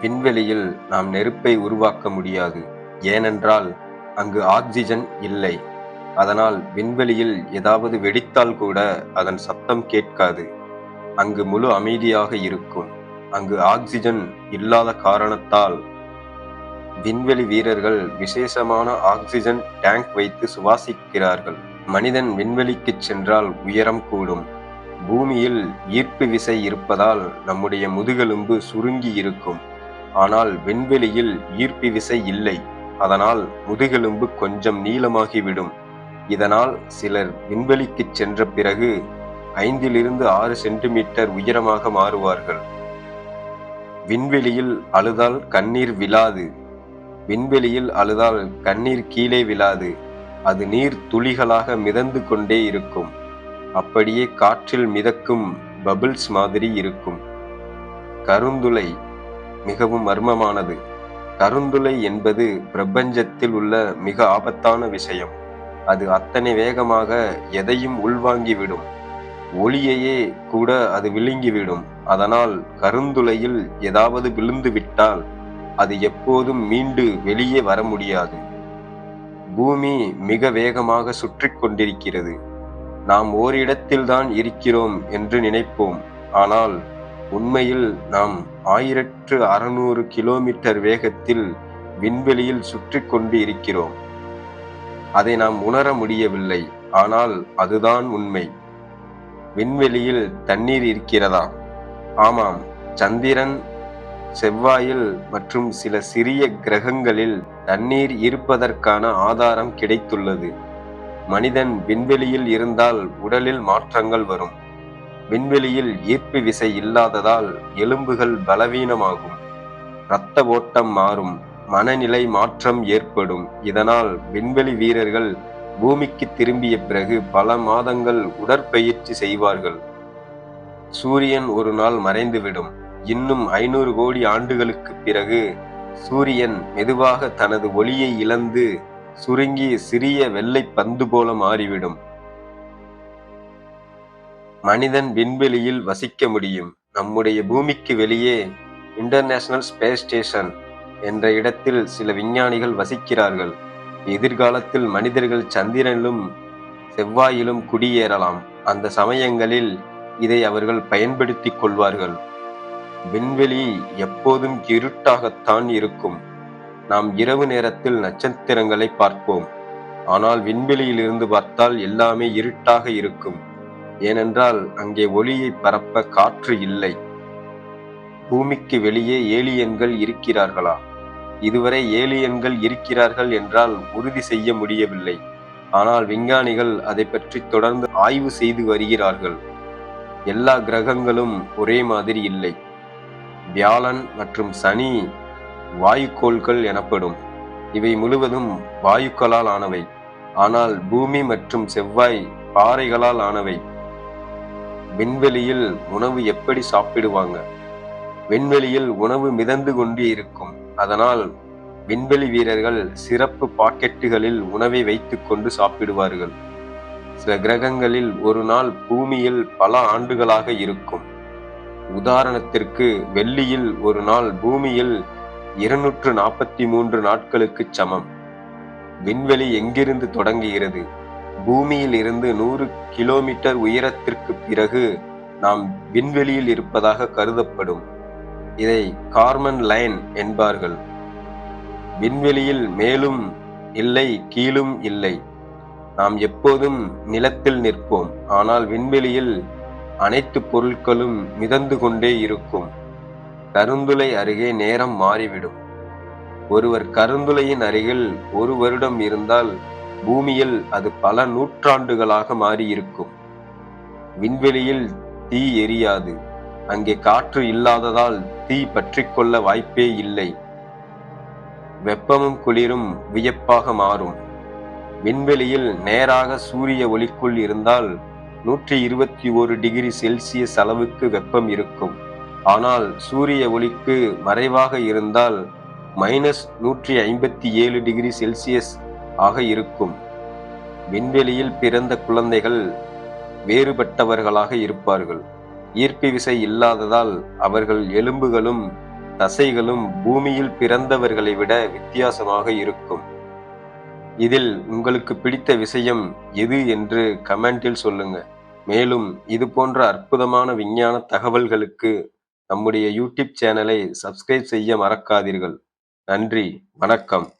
விண்வெளியில் நாம் நெருப்பை உருவாக்க முடியாது. ஏனென்றால் அங்கு ஆக்சிஜன் இல்லை. அதனால் விண்வெளியில் ஏதாவது வெடித்தால் கூட அதன் சத்தம் கேட்காது. அங்கு முழு அமைதியாக இருக்கும். அங்கு ஆக்சிஜன் இல்லாத காரணத்தால் விண்வெளி வீரர்கள் விசேஷமான ஆக்சிஜன் டேங்க் வைத்து சுவாசிக்கிறார்கள். மனிதன் விண்வெளிக்கு சென்றால் உயரம் கூடும். பூமியில் ஈர்ப்பு விசை இருப்பதால் நம்முடைய முதுகெலும்பு சுருங்கி இருக்கும். ஆனால் விண்வெளியில் ஈர்ப்பு விசை இல்லை. அதனால் முதுகெலும்பு கொஞ்சம் நீளமாகிவிடும். இதனால் சிலர் விண்வெளிக்கு சென்ற பிறகு ஐந்திலிருந்து ஆறு சென்டிமீட்டர் உயரமாக மாறுவார்கள். விண்வெளியில் அழுதால் கண்ணீர் விழாது. விண்வெளியில் அழுதால் கண்ணீர் கீழே விழாது. அது நீர் துளிகளாக மிதந்து கொண்டே இருக்கும். அப்படியே காற்றில் மிதக்கும் பபிள்ஸ் மாதிரி இருக்கும். கருந்துளை மிகவும் மர்மமானது. கருந்துளை என்பது பிரபஞ்சத்தில் உள்ள மிக ஆபத்தான விஷயம். அது அத்தனை வேகமாக எதையும் உள்வாங்கிவிடும். ஒளியையே கூட அது விழுங்கிவிடும். அதனால் கருந்துளையில் ஏதாவது விழுந்து விட்டால் அது எப்போதும் மீண்டு வெளியே வர முடியாது. பூமி மிக வேகமாக சுற்றி கொண்டிருக்கிறது. நாம் ஓரிடத்தில்தான் இருக்கிறோம் என்று நினைப்போம். ஆனால் உண்மையில் நாம் ஆயிரத்து அறுநூறு கிலோமீட்டர் வேகத்தில் விண்வெளியில் சுற்றி கொண்டு இருக்கிறோம். அதை நாம் உணர முடியவில்லை. ஆனால் அதுதான் உண்மை. விண்வெளியில் தண்ணீர் இருக்கிறதா? ஆமாம். சந்திரன் செவ்வாயில் மற்றும் சில சிறிய கிரகங்களில் தண்ணீர் இருப்பதற்கான ஆதாரம் கிடைத்துள்ளது. மனிதன் விண்வெளியில் இருந்தால் உடலில் மாற்றங்கள் வரும். விண்வெளியில் ஈர்ப்பு விசை இல்லாததால் எலும்புகள் பலவீனமாகும். இரத்த ஓட்டம் மாறும் மனநிலை மாற்றம் ஏற்படும். இதனால் விண்வெளி வீரர்கள் பூமிக்கு திரும்பிய பிறகு பல மாதங்கள் உடற்பயிற்சி செய்வார்கள். சூரியன் ஒரு நாள் மறைந்துவிடும். இன்னும் ஐநூறு கோடி ஆண்டுகளுக்கு பிறகு சூரியன் மெதுவாக தனது ஒளியை இழந்து சுருங்கி சிறிய வெள்ளை பந்து போல மாறிவிடும். மனிதன் விண்வெளியில் வசிக்க முடியும். நம்முடைய பூமிக்கு வெளியே இன்டர்நேஷனல் ஸ்பேஸ் ஸ்டேஷன் என்ற இடத்தில் சில விஞ்ஞானிகள் வசிக்கிறார்கள். எதிர்காலத்தில் மனிதர்கள் சந்திரனிலும் செவ்வாயிலும் குடியேறலாம். அந்த சமயங்களில் இதை அவர்கள் பயன்படுத்திக் கொள்வார்கள். விண்வெளி எப்போதும் இருட்டாகத்தான் இருக்கும். நாம் இரவு நேரத்தில் நட்சத்திரங்களை பார்ப்போம். ஆனால் விண்வெளியிலிருந்து பார்த்தால் எல்லாமே இருட்டாக இருக்கும். ஏனென்றால் அங்கே ஒளியை பரப்ப காற்று இல்லை. பூமிக்கு வெளியே ஏலியன்கள் இருக்கிறார்களா? இதுவரை ஏலியன்கள் இருக்கிறார்கள் என்றால் உறுதி செய்ய முடியவில்லை. ஆனால் விஞ்ஞானிகள் அதை பற்றி தொடர்ந்து ஆய்வு செய்து வருகிறார்கள். எல்லா கிரகங்களும் ஒரே மாதிரி இல்லை. வியாழன் மற்றும் சனி வாயுக்கோள்கள் எனப்படும். இவை முழுவதும் வாயுக்களால் ஆனவை. ஆனால் பூமி மற்றும் செவ்வாய் பாறைகளால் ஆனவை. விண்வெளியில் உணவு எப்படி சாப்பிடுவாங்க? விண்வெளியில் உணவு மிதந்து கொண்டு இருக்கும். அதனால் விண்வெளி வீரர்கள் சிறப்பு பாக்கெட்டுகளில் உணவை வைத்துக் கொண்டு சாப்பிடுவார்கள். சில கிரகங்களில் ஒரு நாள் பூமியில் பல ஆண்டுகளாக இருக்கும். உதாரணத்திற்கு வெள்ளியில் ஒரு நாள் பூமியில் இருநூற்று நாற்பத்தி மூன்று நாட்களுக்கு சமம். விண்வெளி எங்கிருந்து தொடங்குகிறது? பூமியில் இருந்து நூறு கிலோமீட்டர் உயரத்திற்கு பிறகு நாம் விண்வெளியில் இருப்பதாக கருதப்படும். இதை கார்மன் லைன் என்பார்கள். விண்வெளியில் மேலும் இல்லை கீழும் இல்லை. நாம் எப்போதும் நிலத்தில் நிற்போம். ஆனால் விண்வெளியில் அனைத்து பொருட்களும் மிதந்து கொண்டே இருக்கும். கருந்துளை அருகே நேரம் மாறிவிடும். ஒருவர் கருந்துளையின் அருகில் ஒரு வருடம் இருந்தால் பூமியில் அது பல நூற்றாண்டுகளாக மாறியிருக்கும். விண்வெளியில் தீ எரியாது. அங்கே காற்று இல்லாததால் தீ பற்றிக்கொள்ள வாய்ப்பே இல்லை. வெப்பமும் குளிரும் வியப்பாக மாறும். விண்வெளியில் நேராக சூரிய ஒளிக்குள் இருந்தால் நூற்றி இருபத்தி ஒரு டிகிரி செல்சியஸ் அளவுக்கு வெப்பம் இருக்கும். ஆனால் சூரிய ஒளிக்கு மறைவாக இருந்தால் மைனஸ் நூற்றி ஐம்பத்தி ஏழு டிகிரி செல்சியஸ் ஆக இருக்கும். விண்வெளியில் பிறந்த குழந்தைகள் வேறுபட்டவர்களாக இருப்பார்கள். ஈர்ப்பு விசை இல்லாததால் அவர்கள் எலும்புகளும் தசைகளும் பூமியில் பிறந்தவர்களை விட வித்தியாசமாக இருக்கும். இதில் உங்களுக்கு பிடித்த விஷயம் எது என்று கமெண்டில் சொல்லுங்க. மேலும் இது போன்ற அற்புதமான விஞ்ஞான தகவல்களுக்கு நம்முடைய யூடியூப் சேனலை சப்ஸ்கிரைப் செய்ய மறக்காதீர்கள். நன்றி வணக்கம்.